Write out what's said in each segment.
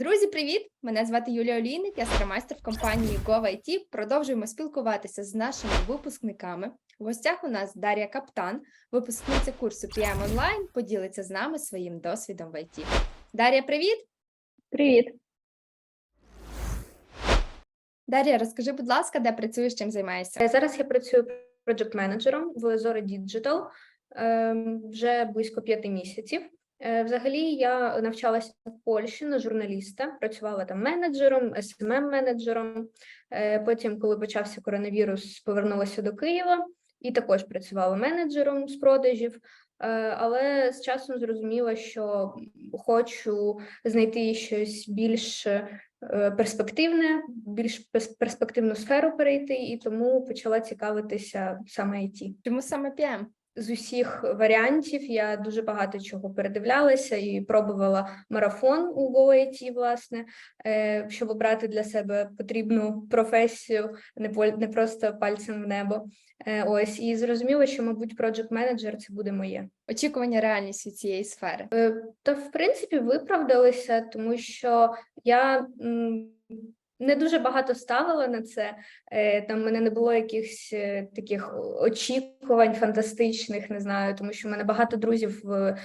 Друзі, привіт! Мене звати Юлія Олійник, я скрамайстер в компанії GoVIT. Продовжуємо спілкуватися з нашими випускниками. В гостях у нас Дар'я Каптан, випускниця курсу PM Online, поділиться з нами своїм досвідом в IT. Дар'я, привіт! Привіт. Дар'я, розкажи, будь ласка, де працюєш, чим займаєшся? Зараз я працюю проджект менеджером в Zora Digital ем, вже близько п'яти місяців. Е, Взагалі я навчалася в Польщі на журналіста, працювала там менеджером, smm менеджером Потім, коли почався коронавірус, повернулася до Києва і також працювала менеджером з продажів. Е, Але з часом зрозуміла, що хочу знайти щось більш е, перспективне, більш перспективну сферу перейти, і тому почала цікавитися саме IT. Чому саме PM? З усіх варіантів я дуже багато чого передивлялася і пробувала марафон у GoIT, власне, е, щоб обрати для себе потрібну професію, не просто пальцем в небо. Е, Ось і зрозуміла, що, мабуть, project менеджер це буде моє. Очікування реальність від цієї сфери. Та в принципі виправдалися, тому що я не дуже багато ставила на це. Е, Там мене не було якихось е, таких очікувань фантастичних, не знаю, тому що в мене багато друзів е,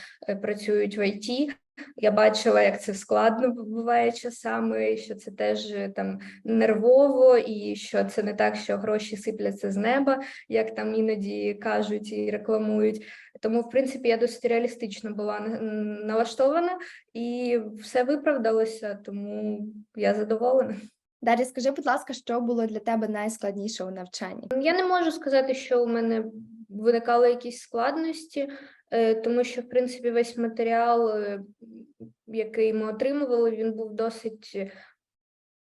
працюють в ІТ. Я бачила, як це складно буває часами, що це теж там нервово, і що це не так, що гроші сипляться з неба, як там іноді кажуть і рекламують. Тому, в принципі, я досить реалістично була на- налаштована, і все виправдалося, тому я задоволена. Дар'я, скажи, будь ласка, що було для тебе найскладніше у навчанні? Я не можу сказати, що у мене виникали якісь складності, е, тому що, в принципі, весь матеріал, е, який ми отримували, він був досить е,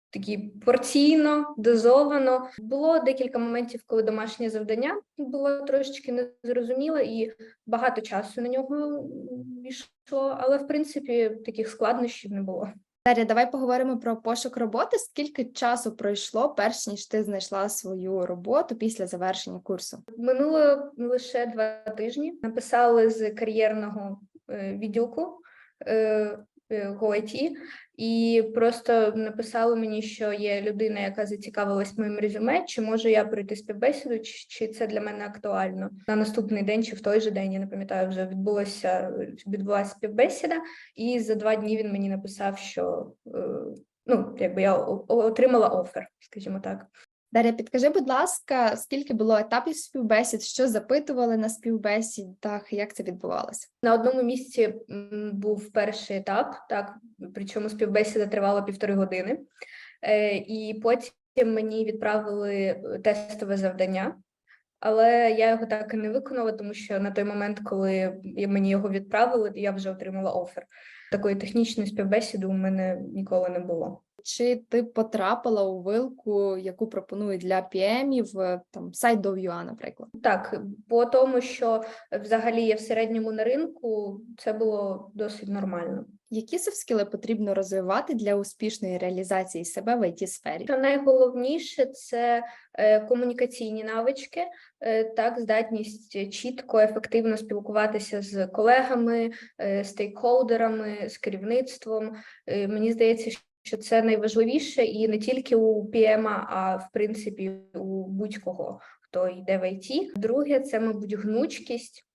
такий порційно, дозовано. Було декілька моментів, коли домашнє завдання було трошечки незрозуміло, і багато часу на нього йшло, але в принципі таких складнощів не було. Дар'я, давай поговоримо про пошук роботи. Скільки часу пройшло, перш ніж ти знайшла свою роботу після завершення курсу? Минуло лише два тижні. Написали з кар'єрного відюку. відділку е, і просто написали мені, що є людина, яка зацікавилась моїм резюме, чи можу я пройти співбесіду, чи, це для мене актуально. На наступний день чи в той же день, я не пам'ятаю, вже відбулося відбулася співбесіда, і за два дні він мені написав, що е, ну, якби я отримала офер, скажімо так. Дар'я, підкажи, будь ласка, скільки було етапів співбесід, що запитували на співбесідах, як це відбувалося? На одному місці був перший етап, так, причому співбесіда тривала півтори години, е, і потім мені відправили е, тестове завдання, але я його так і не виконала, тому що на той момент, коли мені його відправили, я вже отримала офер. Такої технічної співбесіди у мене ніколи не було. Чи ти потрапила у вилку, яку пропонують для піемів, там сайт Дов'юа, наприклад? Так, по тому, що взагалі є в середньому на ринку, це було досить нормально. Які софт-скіли потрібно розвивати для успішної реалізації себе в it сфері? Найголовніше це е, комунікаційні навички, е, так, здатність чітко, ефективно спілкуватися з колегами, е, стейкхолдерами, з керівництвом. Е, Мені здається, що це найважливіше і не тільки у PM, а в принципі у будь-кого, хто йде в IT. Друге, це, мабуть, гнучкість,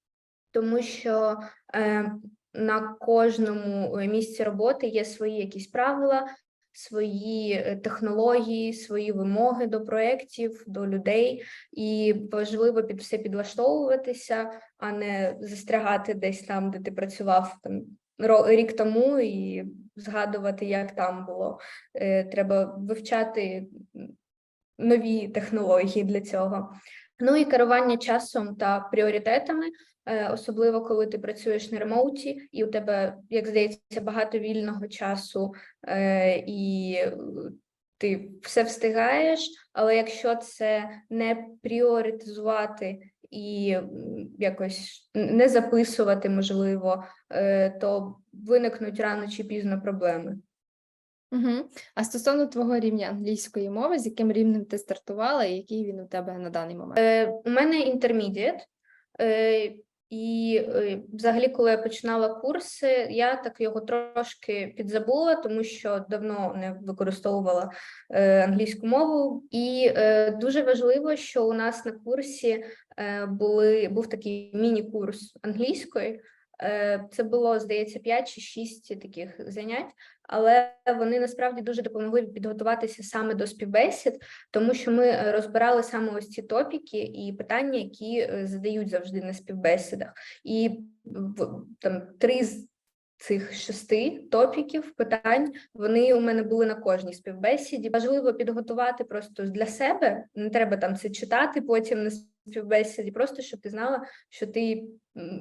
тому що е, на кожному е, місці роботи є свої якісь правила, свої е, технології, свої вимоги до проєктів, до людей, і важливо під все підлаштовуватися, а не застрягати десь там, де ти працював там рік тому, і згадувати, як там було. Е, Треба вивчати нові технології для цього. Ну і керування часом та пріоритетами, е, особливо коли ти працюєш на ремоуті, і у тебе, як здається, багато вільного часу, е, і ти все встигаєш, але якщо це не пріоритизувати і якось не записувати, можливо, е, то виникнуть рано чи пізно проблеми. Угу. А стосовно твого рівня англійської мови, з яким рівнем ти стартувала, і який він у тебе на даний момент? Е, У мене інтермідіат. Е, І е, взагалі, коли я починала курси, я так його трошки підзабула, тому що давно не використовувала е, англійську мову. І е, дуже важливо, що у нас на курсі були був такий міні-курс англійської. Е, Це було, здається, 5 чи 6 таких занять, але вони насправді дуже допомогли підготуватися саме до співбесід, тому що ми е, розбирали саме ось ці топіки і питання, які е, задають завжди на співбесідах. І там три з цих шести топіків питань вони у мене були на кожній співбесіді. Важливо підготувати просто для себе. Не треба там це читати потім на співбесіді, просто щоб ти знала, що ти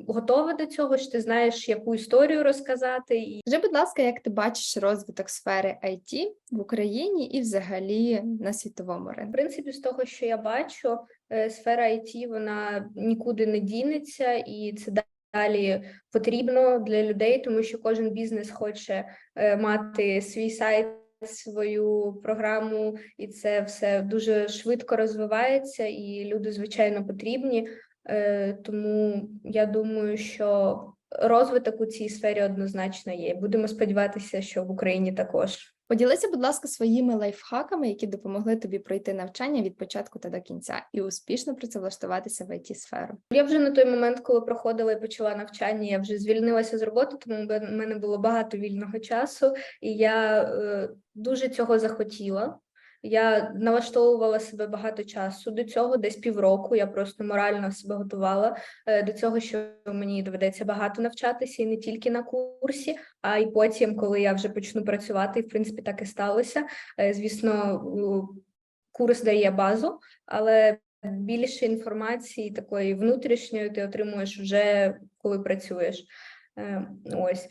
готова до цього, що ти знаєш, яку історію розказати, і Скажи, будь ласка, як ти бачиш розвиток сфери IT в Україні і взагалі на світовому В принципі, з того, що я бачу, е, сфера IT вона нікуди не дінеться, і це далі потрібно для людей, тому що кожен бізнес хоче е, мати свій сайт, свою програму, і це все дуже швидко розвивається, і люди, звичайно, потрібні. Е, Тому я думаю, що розвиток у цій сфері однозначно є. Будемо сподіватися, що в Україні також. Поділися, будь ласка, своїми лайфхаками, які допомогли тобі пройти навчання від початку та до кінця і успішно працевлаштуватися в it сферу. Я вже на той момент, коли проходила і почала навчання, я вже звільнилася з роботи, тому в мене було багато вільного часу, і я е, дуже цього захотіла. Я налаштовувала себе багато часу до цього, десь півроку. Я просто морально себе готувала е, до цього, що мені доведеться багато навчатися, і не тільки на курсі, а й потім, коли я вже почну працювати, і в принципі так і сталося. Е, Звісно, курс дає базу, але більше інформації такої внутрішньої ти отримуєш вже коли працюєш. Е, Ось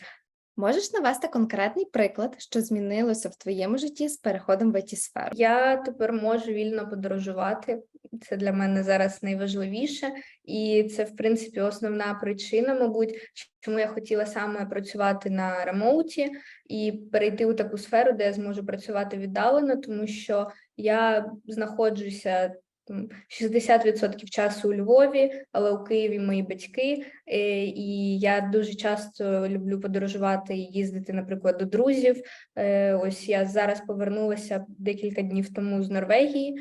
Можеш навести конкретний приклад, що змінилося в твоєму житті з переходом в it сферу? я тепер можу вільно подорожувати. Це для мене зараз найважливіше, і це, в принципі, основна причина, мабуть, чому я хотіла саме працювати на ремоуті і перейти у таку сферу, де я зможу працювати віддалено, тому що я знаходжуся 60% часу у Львові, але у Києві мої батьки, е, і я дуже часто люблю подорожувати і їздити, наприклад, до друзів. Е, Ось я зараз повернулася декілька днів тому з Норвегії.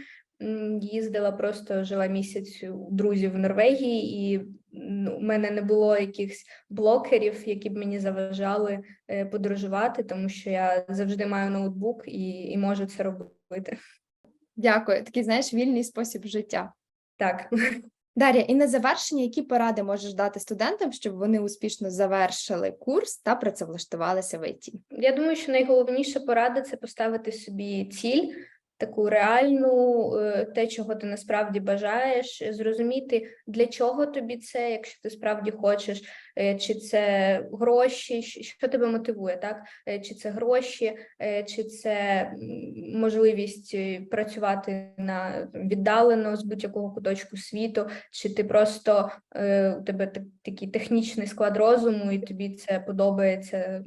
Їздила просто жила місяць у друзів в Норвегії, і ну, у мене не було якихось блокерів, які б мені заважали е, подорожувати, тому що я завжди маю ноутбук і, і можу це робити. Дякую, такий знаєш вільний спосіб життя. Так. Дар'я, і на завершення, які поради можеш дати студентам, щоб вони успішно завершили курс та працевлаштувалися в ІТ? Я думаю, що найголовніша порада це поставити собі ціль, таку реальну, е, те, чого ти насправді бажаєш, зрозуміти, для чого тобі це, якщо ти справді хочеш, е, чи це гроші, що тебе мотивує, так? Е, Чи це гроші, чи це можливість працювати на віддалено з будь-якого куточку світу, чи ти просто у тебе такий технічний склад розуму, і тобі це подобається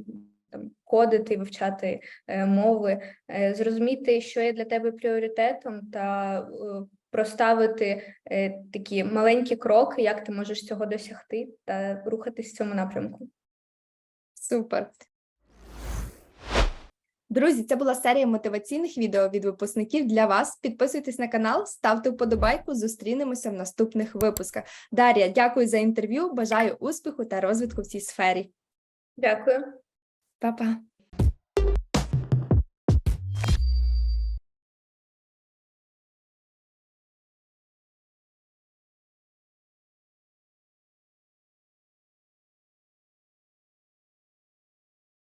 кодити, вивчати е, мови, е, зрозуміти, що є для тебе пріоритетом, та е, проставити такі маленькі кроки, як ти можеш цього досягти, та рухатись в цьому напрямку. Супер. Друзі, це була серія мотиваційних відео від випускників для вас. Підписуйтесь на канал, ставте вподобайку. Зустрінемося в наступних випусках. Дар'я, дякую за інтерв'ю. Бажаю успіху та розвитку в цій сфері. Дякую. Па-па.